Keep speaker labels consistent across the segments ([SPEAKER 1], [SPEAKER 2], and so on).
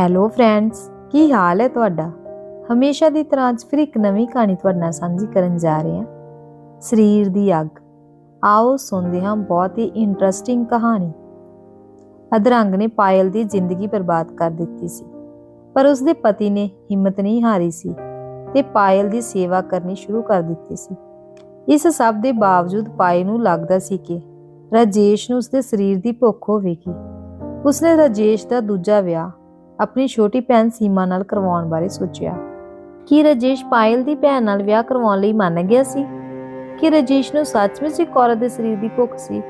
[SPEAKER 1] Hello friends ਕੀ ਹਾਲ ਹੈ ਤੁਹਾਡਾ? ਹਮੇਸ਼ਾ ਦੀ ਤਰ੍ਹਾਂ ਅੱਜ ਫਿਰ ਇੱਕ ਨਵੀਂ ਕਹਾਣੀ ਤੁਹਾਡੇ ਨਾਲ ਸਾਂਝੀ ਕਰਨ ਜਾ ਰਹੇ ਹਾਂ। ਸਰੀਰ ਦੀ ਅੱਗ। ਆਓ ਸੁਣਦੇ ਹਾਂ ਬਹੁਤ ਹੀ ਇੰਟਰਸਟਿੰਗ ਕਹਾਣੀ। ਅਧਰੰਗ ਨੇ ਪਾਇਲ ਦੀ ਜ਼ਿੰਦਗੀ ਬਰਬਾਦ ਕਰ ਦਿੱਤੀ ਸੀ। ਪਰ ਉਸਦੇ ਪਤੀ ਨੇ ਹਿੰਮਤ ਨਹੀਂ ਹਾਰੀ ਸੀ ਤੇ ਪਾਇਲ ਦੀ ਸੇਵਾ ਕਰਨੀ ਸ਼ੁਰੂ ਕਰ ਦਿੱਤੀ ਸੀ। ਇਸ ਸਭ ਦੇ ਬਾਵਜੂਦ ਪਾਇਲ ਨੂੰ ਲੱਗਦਾ ਸੀ ਕਿ ਰਾਜੇਸ਼ ਨੂੰ ਉਸਦੇ ਸਰੀਰ ਦੀ ਭੁੱਖ ਹੋਵੇਗੀ। ਉਸਨੇ ਰਾਜੇਸ਼ ਦਾ ਦੂਜਾ ਵਿਆਹ ਆਪਣੀ ਛੋਟੀ ਭੈਣ ਸੀਮਾ ਨਾਲ ਕਰਵਾਉਣ ਬਾਰੇ ਸੋਚਿਆ। ਕੀ ਰਾਜੇਸ਼ ਪਾਇਲ ਦੀ ਭੈਣ ਨਾਲ ਵਿਆਹ ਕਰਵਾਉਣ ਲਈ ਮੰਨ ਗਿਆ ਸੀ? ਕਿ ਰਾਜੇਸ਼ ਨੂੰ ਸੱਚਮੁੱਚ ਇੱਕ ਔਰਤ ਦੇ ਸਰੀਰ ਦੀ ਭੁੱਖ ਸੀ?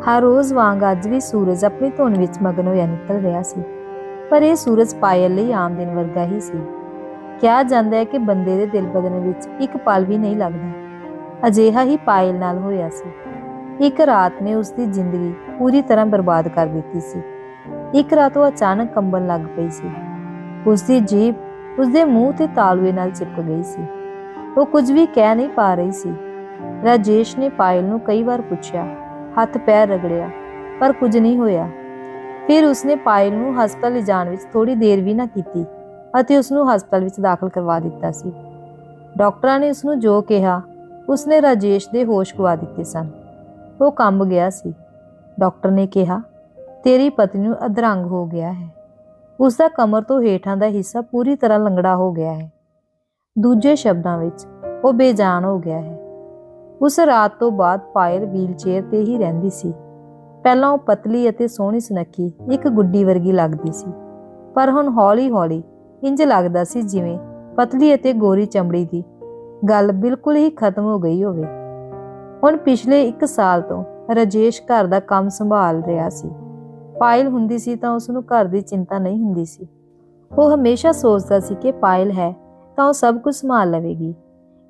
[SPEAKER 1] ਹਰ ਰੋਜ਼ ਵਾਂਗ ਅੱਜ ਵੀ ਸੂਰਜ ਆਪਣੀ ਧੁਨ ਵਿੱਚ ਮਗਨ ਹੋਇਆ ਨਿਕਲ ਰਿਹਾ ਸੀ। ਪਰ ਇਹ ਸੂਰਜ ਪਾਇਲ ਲਈ ਆਮ ਦਿਨ ਵਰਗਾ ਹੀ ਸੀ। ਕਿਹਾ ਜਾਂਦਾ ਹੈ ਕਿ ਬੰਦੇ ਦੇ ਦਿਲ ਬਦਲਣ ਵਿੱਚ ਇੱਕ ਪਲ ਵੀ ਨਹੀਂ ਲੱਗਦਾ। ਅਜਿਹਾ ਹੀ ਪਾਇਲ ਨਾਲ ਹੋਇਆ ਸੀ। ਇੱਕ ਰਾਤ ਨੇ ਉਸ ਦੀ ਜ਼ਿੰਦਗੀ ਪੂਰੀ ਤਰ੍ਹਾਂ ਬਰਬਾਦ ਕਰ ਦਿੱਤੀ ਸੀ। ਇੱਕ ਰਾਤ ਉਹ ਅਚਾਨਕ ਕੰਬਣ ਲੱਗ ਪਈ ਸੀ। ਉਸ ਦੀ ਜੀਭ ਉਸ ਦੇ ਮੂੰਹ ਤੇ ਤਾਲੂਏ ਨਾਲ ਚਿਪਕ ਗਈ ਸੀ। ਉਹ ਕੁਝ ਵੀ ਕਹਿ ਨਹੀਂ ਪਾ ਰਹੀ ਸੀ। ਰਾਜੇਸ਼ ਨੇ ਪਾਇਲ ਨੂੰ ਕਈ ਵਾਰ ਪੁੱਛਿਆ, ਹੱਥ ਪੈਰ ਰਗੜਿਆ, ਪਰ ਕੁਝ ਨਹੀਂ ਹੋਇਆ। ਫਿਰ ਉਸਨੇ ਪਾਇਲ ਨੂੰ ਹਸਪਤਾਲ ਲਿਜਾਣ ਵਿੱਚ ਥੋੜੀ ਦੇਰ ਵੀ ਨਾ ਕੀਤੀ ਅਤੇ ਉਸ ਨੂੰ ਹਸਪਤਾਲ ਵਿੱਚ ਦਾਖਲ ਕਰਵਾ ਦਿੱਤਾ ਸੀ। ਡਾਕਟਰਾਂ ਨੇ ਉਸ ਨੂੰ ਜੋ ਕਿਹਾ, ਉਸਨੇ ਰਾਜੇਸ਼ ਦੇ ਹੋਸ਼ ਗਵਾ ਦਿੱਤੇ ਸਨ। ਉਹ ਕੰਬ ਗਿਆ ਸੀ। ਡਾਕਟਰ ਨੇ ਕਿਹਾ ਤੇਰੀ ਪਤਨੀ ਨੂੰ ਅਧਰੰਗ ਹੋ ਗਿਆ ਹੈ। ਉਸ ਦਾ ਕਮਰ ਤੋਂ ਹੇਠਾਂ ਦਾ ਹਿੱਸਾ ਪੂਰੀ ਤਰ੍ਹਾਂ ਲੰਗੜਾ ਹੋ ਗਿਆ ਹੈ। ਦੂਜੇ ਸ਼ਬਦਾਂ ਵਿੱਚ, ਉਹ ਬੇਜਾਨ ਹੋ ਗਿਆ ਹੈ। ਉਸ ਰਾਤ ਤੋਂ ਬਾਅਦ ਪਾਇਲ ਵੀਲਚੇਅਰ ਤੇ ਹੀ ਰਹਿੰਦੀ ਸੀ। ਪਹਿਲਾਂ ਉਹ ਪਤਲੀ ਅਤੇ ਸੋਹਣੀ ਸੁਨੱਖੀ ਇੱਕ ਗੁੱਡੀ ਵਰਗੀ ਲੱਗਦੀ ਸੀ। ਪਰ ਹੁਣ ਹੌਲੀ-ਹੌਲੀ ਇੰਜ ਲੱਗਦਾ ਸੀ ਜਿਵੇਂ ਪਤਲੀ ਅਤੇ ਗੋਰੀ ਚਮੜੀ ਦੀ ਗੱਲ ਬਿਲਕੁਲ ਹੀ ਖਤਮ ਹੋ ਗਈ ਹੋਵੇ। ਹੁਣ ਪਿਛਲੇ 1 ਸਾਲ ਤੋਂ ਰਾਜੇਸ਼ ਘਰ ਦਾ ਕੰਮ ਸੰਭਾਲ ਰਿਹਾ ਸੀ। ਪਾਇਲ ਹੁੰਦੀ ਸੀ ਤਾਂ ਉਸ ਨੂੰ ਘਰ ਦੀ ਚਿੰਤਾ ਨਹੀਂ ਹੁੰਦੀ ਸੀ। ਉਹ ਹਮੇਸ਼ਾ ਸੋਚਦਾ ਸੀ ਕਿ ਪਾਇਲ ਹੈ ਤਾਂ ਉਹ ਸਭ ਕੁਝ ਸੰਭਾਲ ਲਵੇਗੀ।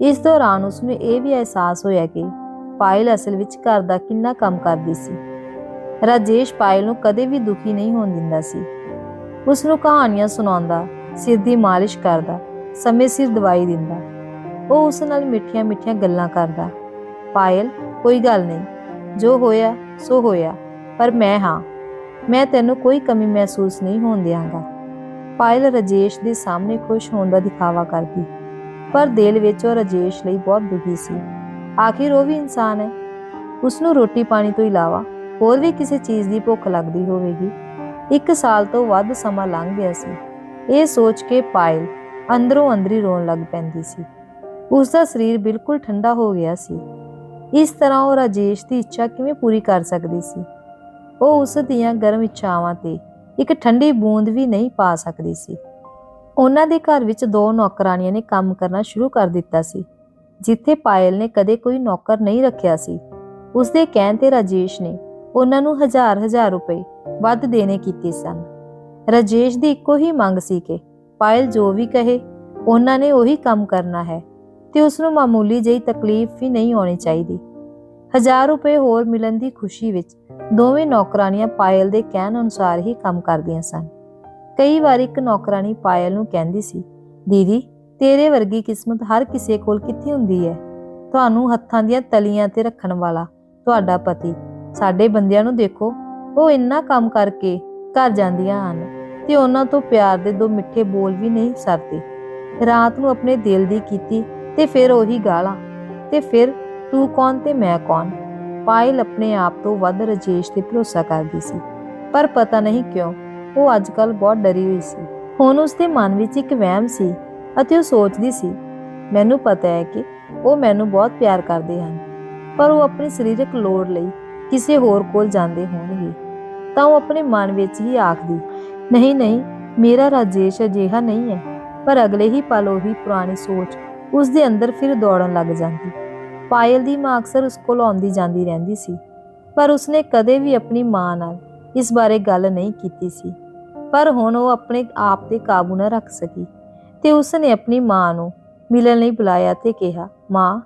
[SPEAKER 1] ਇਸ ਦੌਰਾਨ ਉਸ ਨੂੰ ਇਹ ਵੀ ਅਹਿਸਾਸ ਹੋਇਆ ਕਿ ਪਾਇਲ ਅਸਲ ਵਿੱਚ ਘਰ ਦਾ ਕਿੰਨਾ ਕੰਮ ਕਰਦੀ ਸੀ। ਰਾਜੇਸ਼ ਪਾਇਲ ਨੂੰ ਕਦੇ ਵੀ ਦੁਖੀ ਨਹੀਂ ਹੋਣ ਦਿੰਦਾ ਸੀ। ਉਸ ਨੂੰ ਕਹਾਣੀਆਂ ਸੁਣਾਉਂਦਾ, ਸਿਰ ਦੀ ਮਾਲਿਸ਼ ਕਰਦਾ, ਸਮੇਂ ਸਿਰ ਦਵਾਈ ਦਿੰਦਾ। ਉਹ ਉਸ ਨਾਲ ਮਿੱਠੀਆਂ-ਮਿੱਠੀਆਂ ਗੱਲਾਂ ਕਰਦਾ। ਪਾਇਲ, ਕੋਈ ਗੱਲ ਨਹੀਂ, ਜੋ ਹੋਇਆ, ਸੋ ਹੋਇਆ, ਪਰ ਮੈਂ ਹਾਂ। ਮੈਂ ਤੈਨੂੰ ਕੋਈ ਕਮੀ ਮਹਿਸੂਸ ਨਹੀਂ ਹੋਣ ਦਿਆਂਗਾ। ਪਾਇਲ ਰਾਜੇਸ਼ ਦੇ ਸਾਹਮਣੇ ਖੁਸ਼ ਹੋਣ ਦਾ ਦਿਖਾਵਾ ਕਰਦੀ। ਪਰ ਦਿਲ ਵਿੱਚ ਉਹ ਰਾਜੇਸ਼ ਲਈ ਬਹੁਤ ਦੁਖੀ ਸੀ। ਆਖਿਰ ਉਹ ਵੀ ਇਨਸਾਨ ਹੈ। ਉਸ ਨੂੰ ਰੋਟੀ ਪਾਣੀ ਤੋਂ ਇਲਾਵਾ ਹੋਰ ਵੀ ਕਿਸੇ ਚੀਜ਼ ਦੀ ਭੁੱਖ ਲੱਗਦੀ ਹੋਵੇਗੀ। ਇੱਕ ਸਾਲ ਤੋਂ ਵੱਧ ਸਮਾਂ ਲੰਘ ਗਿਆ ਸੀ। ਇਹ ਸੋਚ ਕੇ ਪਾਇਲ ਅੰਦਰੋਂ ਅੰਦਰੀ ਰੋਣ ਲੱਗ ਪੈਂਦੀ ਸੀ। ਉਸ ਦਾ ਸਰੀਰ ਬਿਲਕੁਲ ਠੰਡਾ ਹੋ ਗਿਆ ਸੀ। ਇਸ ਤਰ੍ਹਾਂ ਉਹ ਰਾਜੇਸ਼ ਦੀ ਇੱਛਾ ਕਿਵੇਂ ਪੂਰੀ ਕਰ ਸਕਦੀ ਸੀ? ਉਹ ਉਸ ਦੀਆਂ ਗਰਮ ਇੱਛਾਵਾਂ ਤੇ ਇੱਕ ਠੰਡੀ ਬੂੰਦ ਵੀ ਨਹੀਂ ਪਾ ਸਕਦੀ ਸੀ। ਉਹਨਾਂ ਦੇ ਘਰ ਵਿੱਚ ਦੋ ਨੌਕਰਾਨੀਆਂ ਨੇ ਕੰਮ ਕਰਨਾ ਸ਼ੁਰੂ ਕਰ ਦਿੱਤਾ ਸੀ, ਜਿੱਥੇ ਪਾਇਲ ਨੇ ਕਦੇ ਕੋਈ ਨੌਕਰ ਨਹੀਂ ਰੱਖਿਆ ਸੀ। ਉਸ ਦੇ ਕਹਿਣ ਤੇ ਰਾਜੇਸ਼ ਨੇ ਉਹਨਾਂ ਨੂੰ ਹਜ਼ਾਰ ਹਜ਼ਾਰ ਰੁਪਏ ਵੱਧ ਦੇਣੇ ਕੀਤੇ ਸਨ। ਰਾਜੇਸ਼ ਦੀ ਇੱਕੋ ਹੀ ਮੰਗ ਸੀ ਕਿ ਪਾਇਲ ਜੋ ਵੀ ਕਹੇ, ਉਹਨਾਂ ਨੇ ਉਹੀ ਕੰਮ ਕਰਨਾ ਹੈ ਤੇ ਉਸ ਨੂੰ ਮਾਮੂਲੀ ਜਿਹੀ ਤਕਲੀਫ ਵੀ ਨਹੀਂ ਹੋਣੀ ਚਾਹੀਦੀ। ਹਜ਼ਾਰ ਰੁਪਏ ਹੋਰ ਮਿਲਣ ਦੀ ਖੁਸ਼ੀ ਵਿੱਚ ਦੋਵੇਂ ਨੌਕਰਾਨੀਆਂ ਪਾਇਲ ਦੇ ਕਹਿਣ ਅਨੁਸਾਰ ਹੀ ਕੰਮ ਕਰਦੀਆਂ ਸਨ। ਕਈ ਵਾਰ ਇੱਕ ਨੌਕਰਾਨੀ ਪਾਇਲ ਨੂੰ ਕਹਿੰਦੀ ਸੀ, ਦੀਦੀ, ਤੇਰੇ ਵਰਗੀ ਕਿਸਮਤ ਹਰ ਕਿਸੇ ਕੋਲ ਕਿੱਥੇ ਹੁੰਦੀ ਹੈ? ਤੁਹਾਨੂੰ ਹੱਥਾਂ ਦੀਆਂ ਤਲੀਆਂ ਤੇ ਰੱਖਣ ਵਾਲਾ ਤੁਹਾਡਾ ਪਤੀ, ਸਾਡੇ ਬੰਦਿਆਂ ਨੂੰ ਦੇਖੋ, ਉਹ ਇੰਨਾ ਕੰਮ ਕਰਕੇ ਘਰ ਜਾਂਦੀਆਂ ਹਨ ਤੇ ਉਹਨਾਂ ਤੋਂ ਪਿਆਰ ਦੇ ਦੋ ਮਿੱਠੇ ਬੋਲ ਵੀ ਨਹੀਂ ਸਰਦੇ। ਰਾਤ ਨੂੰ ਆਪਣੇ ਦਿਲ ਦੀ ਕੀਤੀ ਤੇ ਫਿਰ ਉਹੀ ਗਾਲਾਂ, ਤੇ ਫਿਰ ਤੂੰ ਕੌਣ ਤੇ ਮੈਂ ਕੌਣ? ਪਾਇਲ ਆਪਣੇ ਆਪ ਤੋਂ ਵੱਧ ਰਜੇਸ਼ ਤੇ ਭਰੋਸਾ ਕਰਦੀ ਸੀ। ਪਰ ਪਤਾ ਨਹੀਂ ਕਿਉਂ, ਉਹ ਅੱਜਕੱਲ ਬਹੁਤ ਡਰੀ ਹੋਈ ਸੀ। ਹੁਣ ਉਸ ਦੇ ਮਨ ਵਿੱਚ ਇੱਕ ਵਹਿਮ ਸੀ ਅਤੇ ਉਹ ਸੋਚਦੀ ਸੀ, ਮੈਨੂੰ ਪਤਾ ਹੈ ਕਿ ਉਹ ਮੈਨੂੰ ਬਹੁਤ ਪਿਆਰ ਕਰਦੇ ਹਨ, ਪਰ ਉਹ ਆਪਣੀ ਸਰੀਰਕ ਲੋੜ ਲਈ ਕਿਸੇ ਹੋਰ ਕੋਲ ਜਾਂਦੇ ਹੋਣਗੇ। ਤਾਂ ਉਹ ਆਪਣੇ ਮਨ ਵਿੱਚ ਹੀ ਆਖਦੀ, ਨਹੀਂ ਨਹੀਂ, ਮੇਰਾ ਰਾਜੇਸ਼ ਅਜਿਹਾ ਨਹੀਂ ਹੈ, ਪਰ ਅਗਲੇ ਹੀ ਪਲ ਉਹੀ ਪੁਰਾਣੀ ਸੋਚ ਉਸ ਦੇ ਅੰਦਰ ਫਿਰ ਦੌੜਨ ਲੱਗ ਜਾਂਦੀ। ਪਾਇਲ ਦੀ ਮਾਂ ਅਕਸਰ ਉਸ ਕੋਲ ਆਉਂਦੀ ਜਾਂਦੀ ਰਹਿੰਦੀ ਸੀ, ਪਰ ਉਸਨੇ ਕਦੇ ਵੀ ਆਪਣੀ ਮਾਂ ਨਾਲ ਇਸ ਬਾਰੇ ਗੱਲ ਨਹੀਂ ਕੀਤੀ ਸੀ। ਪਰ ਹੁਣ ਉਹ ਆਪਣੇ ਆਪ ਤੇ ਕਾਬੂ ਨਾ ਰੱਖ ਸਕੀ ਤੇ ਉਸਨੇ ਆਪਣੀ ਮਾਂ ਨੂੰ ਮਿਲਣ ਲਈ ਬੁਲਾਇਆ ਤੇ ਕਿਹਾ, ਮਾਂ,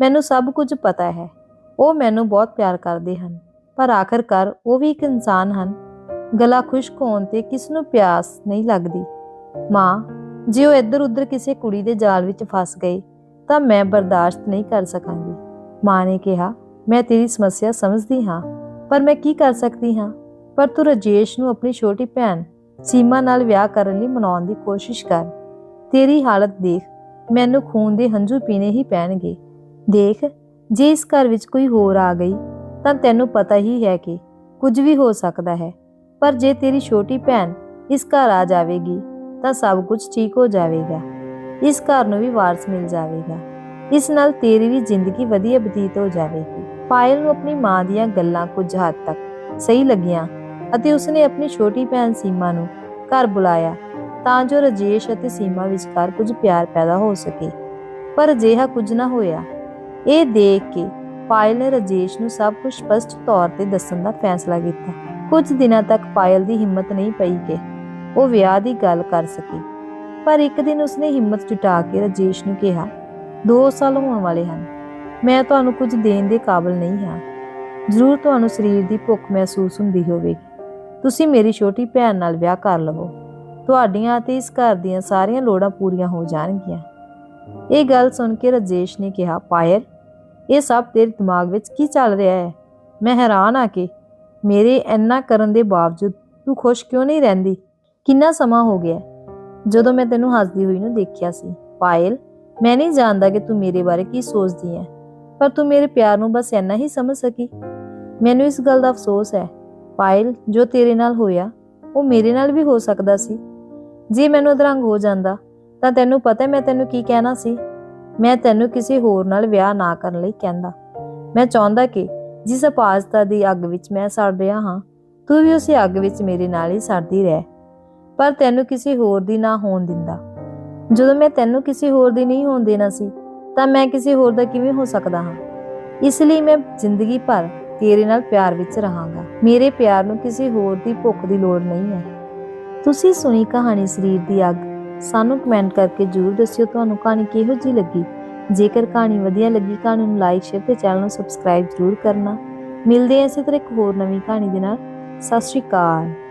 [SPEAKER 1] ਮੈਨੂੰ ਸਭ ਕੁਝ ਪਤਾ ਹੈ। ਉਹ ਮੈਨੂੰ ਬਹੁਤ ਪਿਆਰ ਕਰਦੇ ਹਨ, ਪਰ ਆਖਰਕਾਰ ਉਹ ਵੀ ਇੱਕ ਇਨਸਾਨ ਹਨ। ਗਲਾ ਖੁਸ਼ਕ ਹੋਣ ਤੇ ਕਿਸ ਨੂੰ ਪਿਆਸ ਨਹੀਂ ਲੱਗਦੀ। ਮਾਂ, ਜੇ ਉਹ ਇੱਧਰ ਉੱਧਰ ਕਿਸੇ ਕੁੜੀ ਦੇ ਜਾਲ ਵਿੱਚ ਫਸ ਗਏ ਤਾਂ ਮੈਂ ਬਰਦਾਸ਼ਤ ਨਹੀਂ ਕਰ ਸਕਾਂਗੀ। ਮਾਂ ਨੇ ਕਿਹਾ, ਮੈਂ ਤੇਰੀ ਸਮੱਸਿਆ ਸਮਝਦੀ ਹਾਂ, ਪਰ ਮੈਂ ਕੀ ਕਰ ਸਕਦੀ ਹਾਂ? ਪਰ ਤੂੰ ਰਜੇਸ਼ ਨੂੰ ਆਪਣੀ ਛੋਟੀ ਭੈਣ ਸੀਮਾ ਨਾਲ ਵਿਆਹ ਕਰਨ ਲਈ ਮਨਾਉਣ ਦੀ ਕੋਸ਼ਿਸ਼ ਕਰ। ਤੇਰੀ ਹਾਲਤ ਦੇਖ, ਮੈਨੂੰ ਖੂਨ ਦੇ ਹੰਝੂ ਪੀਣੇ ਹੀ ਪੈਣਗੇ। ਦੇਖ, ਜੇ ਇਸ ਘਰ ਵਿੱਚ ਕੋਈ ਹੋਰ ਆ ਗਈ, ਤਾਂ ਤੈਨੂੰ ਪਤਾ ਹੀ ਹੈ ਕਿ ਕੁਝ ਵੀ ਹੋ ਸਕਦਾ ਹੈ। ਪਰ ਜੇ ਤੇਰੀ ਛੋਟੀ ਭੈਣ ਇਸ ਘਰ ਆ ਜਾਵੇਗੀ, ਤਾਂ ਸਭ ਕੁਝ ਠੀਕ ਹੋ ਜਾਵੇਗਾ। ਇਸ ਘਰ ਨੂੰ ਵੀ ਵਾਰਸ ਮਿਲ ਜਾਵੇਗਾ। ਇਸ ਨਾਲ ਤੇਰੀ ਵੀ ਜ਼ਿੰਦਗੀ ਵਧੀਆ ਬਤੀਤ ਹੋ ਜਾਵੇਗੀ। ਪਾਇਲ ਨੂੰ ਆਪਣੀ ਮਾਂ ਦੀਆਂ ਗੱਲਾਂ ਕੁਝ ਹੱਦ ਤੱਕ ਸਹੀ ਲੱਗੀਆਂ ਅਤੇ ਉਸਨੇ ਆਪਣੀ ਛੋਟੀ ਭੈਣ ਸੀਮਾ ਨੂੰ ਘਰ ਬੁਲਾਇਆ ਤਾਂ ਜੋ ਰਜੇਸ਼ ਅਤੇ ਸੀਮਾ ਵਿਚਕਾਰ ਕੁਝ ਪਿਆਰ ਪੈਦਾ ਹੋ ਸਕੇ। ਪਰ ਅਜਿਹਾ ਕੁਝ ਨਾ ਹੋਇਆ। ਇਹ ਦੇਖ ਕੇ ਪਾਇਲ ਨੇ ਰਜੇਸ਼ ਨੂੰ ਸਭ ਕੁਝ ਸਪਸ਼ਟ ਤੌਰ ਤੇ ਦੱਸਣ ਦਾ ਫੈਸਲਾ ਕੀਤਾ। ਕੁਝ ਦਿਨਾਂ ਤੱਕ ਪਾਇਲ ਦੀ ਹਿੰਮਤ ਨਹੀਂ ਪਈ ਕਿ ਉਹ ਵਿਆਹ ਦੀ ਗੱਲ ਕਰ ਸਕੇ। ਪਰ ਇੱਕ ਦਿਨ ਉਸਨੇ ਹਿੰਮਤ ਜੁਟਾ ਕੇ ਰਾਜੇਸ਼ ਨੂੰ ਕਿਹਾ 2 ਸਾਲ ਹੋਣ ਵਾਲੇ ਹਨ। ਮੈਂ ਤੁਹਾਨੂੰ ਕੁਝ ਦੇਣ ਦੇ ਕਾਬਿਲ ਨਹੀਂ ਹਾਂ। ਜ਼ਰੂਰ ਤੁਹਾਨੂੰ ਸਰੀਰ ਦੀ ਭੁੱਖ ਮਹਿਸੂਸ ਹੁੰਦੀ ਹੋਵੇਗੀ। ਤੁਸੀਂ ਮੇਰੀ ਛੋਟੀ ਭੈਣ ਨਾਲ ਵਿਆਹ ਕਰ ਲਵੋ। ਤੁਹਾਡੀਆਂ ਅਤੇ ਇਸ ਘਰ ਦੀਆਂ ਸਾਰੀਆਂ ਲੋੜਾਂ ਪੂਰੀਆਂ ਹੋ ਜਾਣਗੀਆਂ। ਇਹ ਗੱਲ ਸੁਣ ਕੇ ਰਾਜੇਸ਼ ਨੇ ਕਿਹਾ ਪਾਇਰ ਇਹ ਸਭ ਤੇਰੇ ਦਿਮਾਗ ਵਿੱਚ ਕੀ ਚੱਲ ਰਿਹਾ ਹੈ? ਮੈਂ ਹੈਰਾਨ ਆ ਕੇ ਮੇਰੇ ਇੰਨਾ ਕਰਨ ਦੇ ਬਾਵਜੂਦ ਤੂੰ ਖੁਸ਼ ਕਿਉਂ ਨਹੀਂ ਰਹਿੰਦੀ? ਕਿੰਨਾ ਸਮਾਂ ਹੋ ਗਿਆ ਜਦੋਂ ਮੈਂ ਤੈਨੂੰ ਹੱਸਦੀ ਹੋਈ ਨੂੰ ਦੇਖਿਆ ਸੀ, ਪਾਇਲ, ਮੈਂ ਨਹੀਂ ਜਾਣਦਾ ਕਿ ਤੂੰ ਮੇਰੇ ਬਾਰੇ ਕੀ ਸੋਚਦੀ ਹੈ ਪਰ ਤੂੰ ਮੇਰੇ ਪਿਆਰ ਨੂੰ ਬਸ ਇੰਨਾ ਹੀ ਸਮਝ ਸਕੀ। ਮੈਨੂੰ ਇਸ ਗੱਲ ਦਾ ਅਫਸੋਸ ਹੈ ਪਾਇਲ, ਜੋ ਤੇਰੇ ਨਾਲ ਹੋਇਆ, ਉਹ ਮੇਰੇ ਨਾਲ ਵੀ ਹੋ ਸਕਦਾ ਸੀ। ਜੇ ਮੈਨੂੰ ਅਧਰੰਗ ਹੋ ਜਾਂਦਾ, ਤਾਂ ਤੈਨੂੰ ਪਤਾ ਮੈਂ ਤੈਨੂੰ ਕੀ ਕਹਿਣਾ ਸੀ? ਮੈਂ ਤੈਨੂੰ ਕਿਸੇ ਹੋਰ ਨਾਲ ਵਿਆਹ ਨਾ ਕਰਨ ਲਈ ਕਹਿੰਦਾ। ਮੈਂ ਚਾਹੁੰਦਾ ਕਿ ਜਿਸ ਅਪਾਜਤਾ ਦੀ ਅੱਗ ਵਿੱਚ ਮੈਂ ਸੜ ਰਿਹਾ ਹਾਂ, ਤੂੰ ਵੀ ਉਸੇ ਅੱਗ ਵਿੱਚ ਮੇਰੇ ਨਾਲ ਹੀ ਸੜਦੀ ਰਹਿ। ਪਰ ਤੈਨੂੰ ਕਿਸੇ ਹੋਰ ਦੀ ਨਾ ਹੋਣ ਦਿੰਦਾ। ਜਦੋਂ ਮੈਂ ਤੈਨੂੰ ਕਿਸੇ ਹੋਰ ਦੀ ਨਹੀਂ ਹੋਣ ਦੇਣਾ ਸੀ, ਤਾਂ ਮੈਂ ਕਿਸੇ ਹੋਰ ਦਾ ਕਿਵੇਂ ਹੋ ਸਕਦਾ ਹਾਂ? ਇਸ ਲਈ ਮੈਂ ਜ਼ਿੰਦਗੀ ਭਰ ਤੇਰੇ ਨਾਲ ਪਿਆਰ ਵਿੱਚ ਰਹਾਂਗਾ। ਮੇਰੇ ਪਿਆਰ ਨੂੰ ਕਿਸੇ ਹੋਰ ਦੀ ਭੁੱਖ ਦੀ ਲੋੜ ਨਹੀਂ ਹੈ। ਤੁਸੀਂ ਸੁਣੀ ਕਹਾਣੀ ਸਰੀਰ ਦੀ ਅੱਗ। ਸਾਨੂੰ ਕਮੈਂਟ ਕਰਕੇ ਜਰੂਰ ਦੱਸਿਓ ਤੁਹਾਨੂੰ ਕਹਾਣੀ ਕਿਹੋ ਜਿਹੀ ਲੱਗੀ। ਜੇਕਰ ਕਹਾਣੀ ਵਧੀਆ ਲੱਗੀ, ਕਹਾਣੀ ਨੂੰ ਲਾਈਕ ਸ਼ੇਅਰ ਤੇ ਚੈਨਲ ਨੂੰ ਸਬਸਕ੍ਰਾਈਬ ਜਰੂਰ ਕਰਨਾ। ਮਿਲਦੇ ਹਾਂ ਇਸੇ ਤਰ੍ਹਾਂ ਇੱਕ ਹੋਰ ਨਵੀਂ ਕਹਾਣੀ ਦੇ ਨਾਲ। ਸਤਿ ਸ਼੍ਰੀ ਅਕਾਲ।